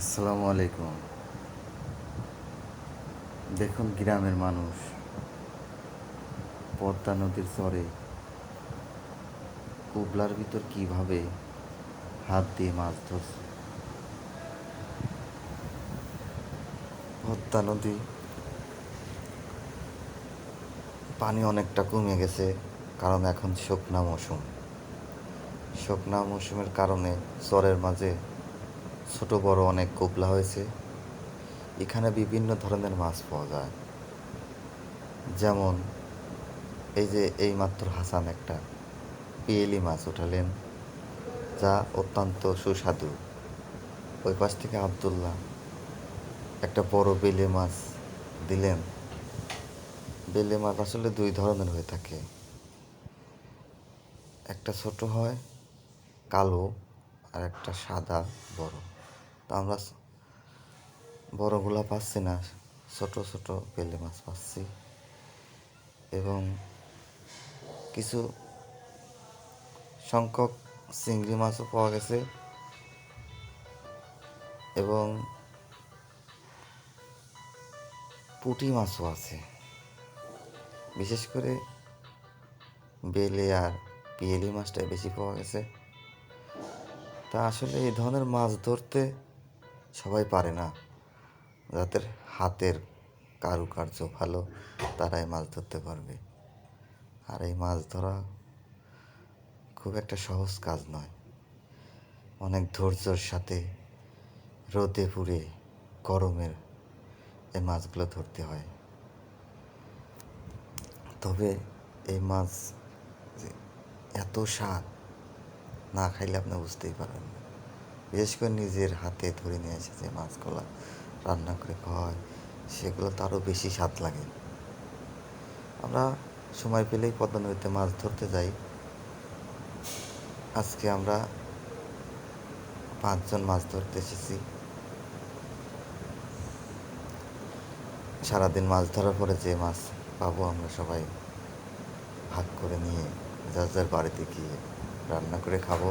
আসসালামু আলাইকুম। দেখুন গ্রামের মানুষ পদ্মা নদীর চরে কুবলার ভিতর কীভাবে হাত দিয়ে মাছ ধরছে। পদ্মা নদী পানি অনেকটা কমে গেছে, কারণ এখন শুকনা মৌসুম। শুকনা মৌসুমের কারণে চরের মাঝে ছোট বড় অনেক কোপলা হয়েছে। এখানে বিভিন্ন ধরনের মাছ পাওয়া যায়। যেমন, এই যে এই মাত্র হাসান একটা পিয়েলি মাছ উঠালেন যা অত্যন্ত সুস্বাদু। ওই পাশ থেকে আবদুল্লাহ একটা বড় বেলে মাছ দিলেন। বেলে মাছ আসলে দুই ধরনের হয়ে থাকে। একটা ছোট হয় কালো আর একটা সাদা বড়। তো আমরা বড়গুলা পাচ্ছি না। ছোট ছোট বেলে মাছ পাচ্ছি। এবং কিছু সংখ্যক চিংড়ি মাছও পাওয়া গেছে। এবং পুঁটি মাছও আছে। বিশেষ করে বেলে আর পিয়েলি মাছটাই বেশি পাওয়া গেছে। তা আসলে এই ধরনের মাছ ধরতে সবাই পারে না। যাদের হাতের কারুকার্য ভালো, তারাই মাছ ধরতে পারবে। আর এই মাছ ধরা খুব একটা সহজ কাজ নয়। অনেক ধৈর্যর সাথে রোদে পুড়ে গরমের এই মাছগুলো ধরতে হয়। তবে এই মাছ এত স্বাদ না খাইলে আপনি বুঝতেই পারবেন না। বিশেষ করে নিজের হাতে ধরে নিয়ে এসে যে মাছগুলো রান্না করে খাওয়া সেগুলো তো আরও বেশি স্বাদ লাগে। আমরা সময় পেলেই পদ্মা নদীতে মাছ ধরতে যাই। আজকে আমরা পাঁচজন মাছ ধরতে এসেছি। সারাদিন মাছ ধরার পরে যে মাছ পাবো আমরা সবাই ভাগ করে নিয়ে, যার যার বাড়িতে গিয়ে রান্না করে খাব।